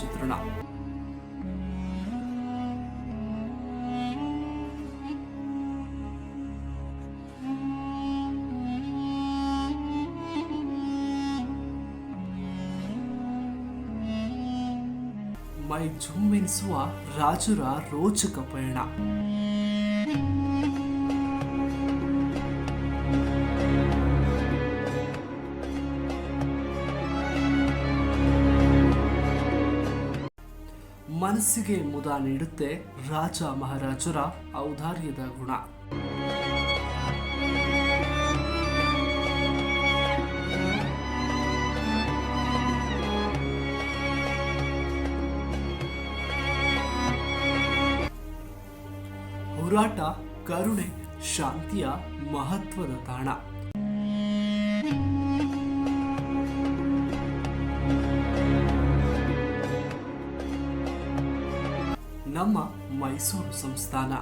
ಚಿತ್ರಣ. ಮೈ ಜುಮ್ಮೆನಿಸುವ ರಾಜರ ರೋಚಕ ಪಯಣ. ಮನಸ್ಸಿಗೆ ಮುದ ನೀಡುತ್ತೆ ರಾಜ ಮಹಾರಾಜರ ಔದಾರ್ಯದ ಗುಣ. ಹೋರಾಟ ಕರುಣೆ ಶಾಂತಿಯ ಮಹತ್ವದ ತಾಣ. ನಮ್ಮ ಮೈಸೂರು ಸಂಸ್ಥಾನ.